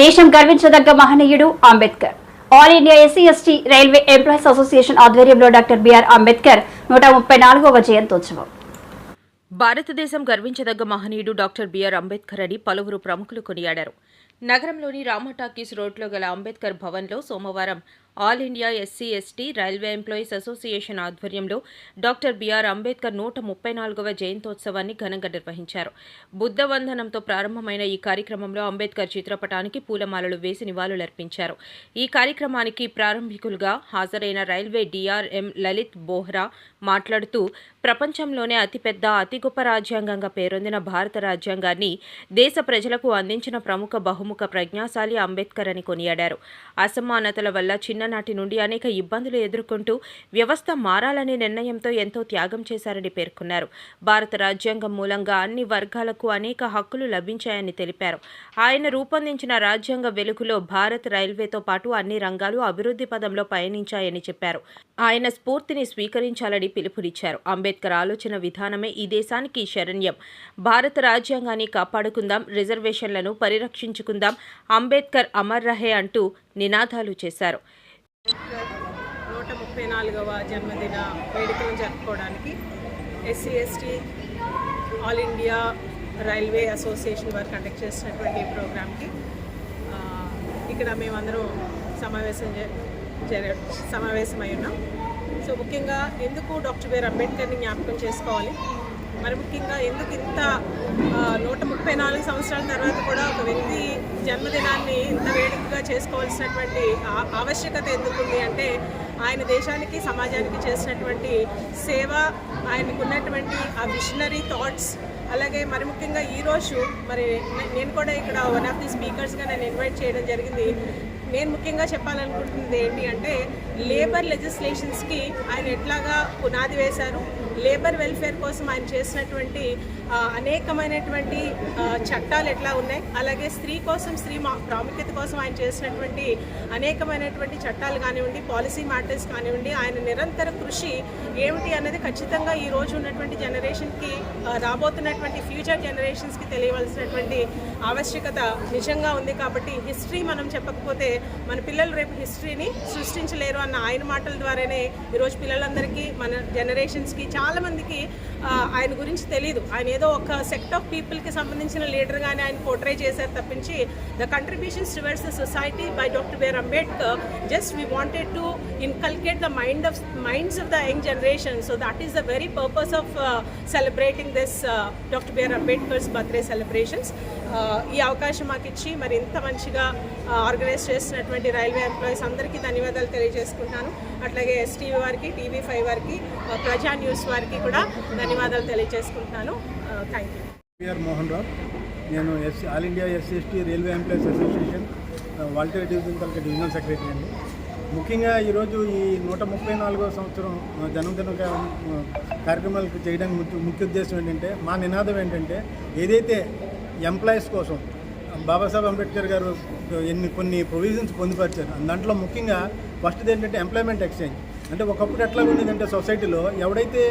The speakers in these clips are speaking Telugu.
దేశం గర్వించదగ్గ మహనీయుడు Ambedkar. All India SC ST railway employees association ఆధ్వర్యంలో డాక్టర్ బిఆర్ అంబేద్కర్ నూట ముప్పై నాలుగవ జయంతోత్సవం. భారతదేశం గర్వించదగ్గ మహనీయుడు డాక్టర్ బిఆర్ అంబేద్కర్ అని పలువురు ప్రముఖులు కొనియాడారు. నగరంలోని రామ టాకీస్ రోడ్లో గల అంబేద్కర్ భవన్లో సోమవారం all India SC ST railway employees association ఆధ్వర్యంలో డాక్టర్ బిఆర్ అంబేద్కర్ నూట ముప్పై నాలుగవ జయంతోత్సవాన్ని ఘనంగా నిర్వహించారు. బుద్ధ వందనంతో ప్రారంభమైన ఈ కార్యక్రమంలో అంబేద్కర్ చిత్రపటానికి పూలమాలలు వేసి నివాళులర్పించారు. ఈ కార్యక్రమానికి ప్రారంభికులుగా హాజరైన రైల్వే డిఆర్ఎం లలిత్ బోహ్రా మాట్లాడుతూ ప్రపంచంలోనే అతిపెద్ద అతి గొప్ప రాజ్యాంగంగా పేరొందిన భారత రాజ్యాంగాన్ని దేశ ప్రజలకు అందించిన ప్రముఖ బహుముఖ ప్రజ్ఞాశాలి అంబేద్కర్ అని కొనియాడారు. అసమానతల వల్ల చిన్న చిన్ననాటి నుండి అనేక ఇబ్బందులు ఎదుర్కొంటూ వ్యవస్థ మారాలనే నిర్ణయంతో ఎంతో త్యాగం చేశారని పేర్కొన్నారు. భారత రాజ్యాంగం మూలంగా అన్ని వర్గాలకు అనేక హక్కులు లభించాయని తెలిపారు. ఆయన రూపొందించిన రాజ్యాంగ వెలుగులో భారత్ రైల్వేతో పాటు అన్ని రంగాలు అభివృద్ధి పదంలో పయనించాయని చెప్పారు. ఆయన స్ఫూర్తిని స్వీకరించాలని పిలుపునిచ్చారు. అంబేద్కర్ ఆలోచన విధానమే ఈ దేశానికి శరణ్యం. భారత రాజ్యాంగాన్ని కాపాడుకుందాం రిజర్వేషన్లను పరిరక్షించుకుందాం అంబేద్కర్ అమర్ రహే అంటూ నినాదాలు చేశారు. నూట ముప్పై నాలుగవ జన్మదిన వేడుకలను జరుపుకోవడానికి SC ST all India railway association వారు కండక్ట్ చేసినటువంటి ఈ ప్రోగ్రామ్కి ఇక్కడ మేమందరం సమావేశం జర సమావేశమై ఉన్నాం. సో ముఖ్యంగా ఎందుకు డాక్టర్ బిఆర్ అంబేద్కర్ని జ్ఞాపకం చేసుకోవాలి? మరి ముఖ్యంగా ఎందుకు ఇంత నూట ముప్పై నాలుగు సంవత్సరాల తర్వాత కూడా ఒక వ్యక్తి జన్మదినాన్ని ఇంత వేడుకగా చేసుకోవాల్సినటువంటి ఆవశ్యకత ఎందుకుంది అంటే ఆయన దేశానికి సమాజానికి చేసినటువంటి సేవ ఆయనకు ఉన్నటువంటి ఆ విషనరీ థాట్స్ అలాగే మరి ముఖ్యంగా ఈరోజు మరి నేను కూడా ఇక్కడ వన్ ఆఫ్ ది స్పీకర్స్గా నేను ఇన్వైట్ చేయడం జరిగింది. నేను ముఖ్యంగా చెప్పాలనుకుంటున్నది ఏంటి అంటే లేబర్ లెజిస్లేషన్స్కి ఆయన ఎట్లాగా పునాది వేశారు లేబర్ వెల్ఫేర్ కోసం ఆయన చేసినటువంటి అనేకమైనటువంటి చట్టాలు ఎట్లా ఉన్నాయి అలాగే స్త్రీ కోసం స్త్రీ మా ప్రాముఖ్యత కోసం ఆయన చేసినటువంటి అనేకమైనటువంటి చట్టాలు కానివ్వండి పాలసీ మ్యాటర్స్ కానివ్వండి ఆయన నిరంతర కృషి ఏమిటి అన్నది ఖచ్చితంగా ఈ రోజు ఉన్నటువంటి జనరేషన్కి రాబోతున్నటువంటి ఫ్యూచర్ జనరేషన్స్కి తెలియవలసినటువంటి ఆవశ్యకత నిజంగా ఉంది కాబట్టి హిస్టరీ మనం చెప్పకపోతే మన పిల్లలు రేపు హిస్టరీని సృష్టించలేరు అన్న ఆయన మాటల ద్వారానే ఈరోజు పిల్లలందరికీ మన జనరేషన్స్కి చాలామందికి ఆయన గురించి తెలియదు ఆయన ఏదో ఒక సెక్ట్ ఆఫ్ పీపుల్కి సంబంధించిన లీడర్గానే ఆయన పోర్ట్రే చేశారు తప్పించి the contributions towards the society by doctor BR Ambedkar just we wanted to inculcate the mind of minds of the young generation so that is the very purpose of celebrating this doctor BR Ambedkar's birthday celebrations ఈ అవకాశం మాకు ఇచ్చి మరి ఇంత మంచిగా uh, ఆర్గనైజ్ చేసినటువంటి రైల్వే ఎంప్లాయీస్ అందరికీ ధన్యవాదాలు తెలియజేసుకుంటాను అట్లాగే ఎస్టీవీ వారికి టీవీ ఫైవ్ వారికి ప్రజా న్యూస్ వారికి కూడా ధన్యవాదాలు తెలియజేసుకుంటున్నాను. Thank you Mohan Rao. నేను SC all India SC ST railway employees association Waltair division తరగతి డివిజనల్ సెక్రటరీ అండి. ముఖ్యంగా ఈరోజు ఈ నూట ముప్పై నాలుగో సంవత్సరం జన్మదిన కార్యక్రమాలకు చేయడానికి ముఖ్య ముఖ్య ఉద్దేశం ఏంటంటే మా నినాదం ఏంటంటే ఏదైతే ఎంప్లాయీస్ కోసం బాబాసాహెబ్ అంబేద్కర్ గారు ఎన్ని కొన్ని ప్రొవిజన్స్ పొందుపరిచారు. దాంట్లో ముఖ్యంగా ఫస్ట్ ఏంటంటే ఎంప్లాయ్మెంట్ ఎక్స్చేంజ్ అంటే ఒకప్పుడు ఎట్లా ఉండేదంటే సొసైటీలో ఎవడైతే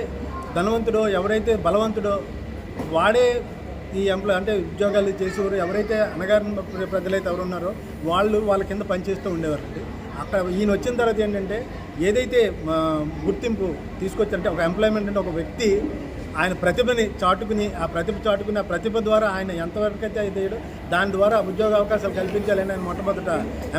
ధనవంతుడో ఎవరైతే బలవంతుడో వాడే ఈ ఎంప్లాయ్ అంటే ఉద్యోగాలు చేసేవారు ఎవరైతే అనగారిన ప్రజలైతే ఎవరు ఉన్నారో వాళ్ళు వాళ్ళ కింద పనిచేస్తూ ఉండేవారు అక్కడ ఈయన వచ్చిన తర్వాత ఏంటంటే ఏదైతే గుర్తింపు తీసుకొచ్చారంటే ఒక ఎంప్లాయ్మెంట్ అంటే ఒక వ్యక్తి ఆయన ప్రతిభని చాటుకుని ఆ ప్రతిభ చాటుకుని ఆ ప్రతిభ ద్వారా ఆయన ఎంతవరకైతే అయితే దాని ద్వారా ఉద్యోగ అవకాశాలు కల్పించాలని ఆయన మొట్టమొదట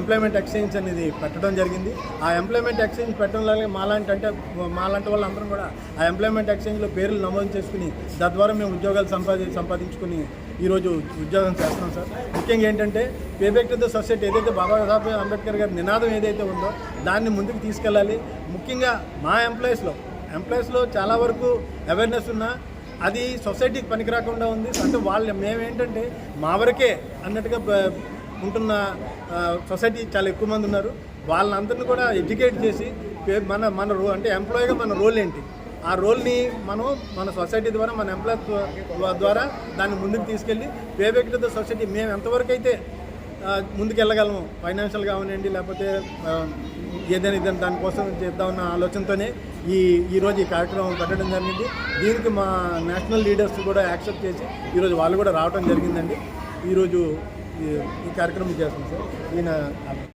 ఎంప్లాయ్మెంట్ ఎక్స్చేంజ్ అనేది పెట్టడం జరిగింది. ఆ ఎంప్లాయ్మెంట్ ఎక్స్చేంజ్ పెట్టడం వల్ల మాలాంటి అంటే మాలాంటి వాళ్ళందరం కూడా ఆ ఎంప్లాయ్మెంట్ ఎక్స్చేంజ్లో పేర్లు నమోదు చేసుకుని తద్వారా మేము ఉద్యోగాలు సంపాది సంపాదించుకుని ఈరోజు ఉద్యోగం చేస్తున్నాం సార్. ముఖ్యంగా ఏంటంటే పేబెక్ టు ద సొసైటీ ఏదైతే బాబాసాహెబ్ అంబేద్కర్ గారి నినాదం ఏదైతే ఉందో దాన్ని ముందుకు తీసుకెళ్ళాలి. ముఖ్యంగా మా ఎంప్లాయీస్లో ఎంప్లాయీస్లో చాలా వరకు అవేర్నెస్ ఉన్నా అది సొసైటీకి పనికి రాకుండా ఉంది. అంటే వాళ్ళు మేమేంటంటే మా వరకే అన్నట్టుగా ఉంటున్న సొసైటీ చాలా ఎక్కువ మంది ఉన్నారు. వాళ్ళందరినీ కూడా ఎడ్యుకేట్ చేసి మన మన రో అంటే ఎంప్లాయీగా మన రోల్ ఏంటి? ఆ రోల్ని మనం మన సొసైటీ ద్వారా మన ఎంప్లాయ్ ద్వారా దాన్ని ముందుకు తీసుకెళ్ళి పేబెక్ట్ ద సొసైటీ మేము ఎంతవరకు అయితే ముందుకెళ్ళగలము ఫైనాన్షియల్ కావనండి లేకపోతే ఏదైనా ఇదని దానికోసం చేద్దామన్న ఆలోచనతోనే ఈ ఈరోజు ఈ కార్యక్రమం పెట్టడం జరిగింది. దీనికి మా నేషనల్ లీడర్స్ కూడా యాక్సెప్ట్ చేసి ఈరోజు వాళ్ళు కూడా రావడం జరిగిందండి. ఈరోజు ఈ- కార్యక్రమం చేస్తాం సార్. ఈయన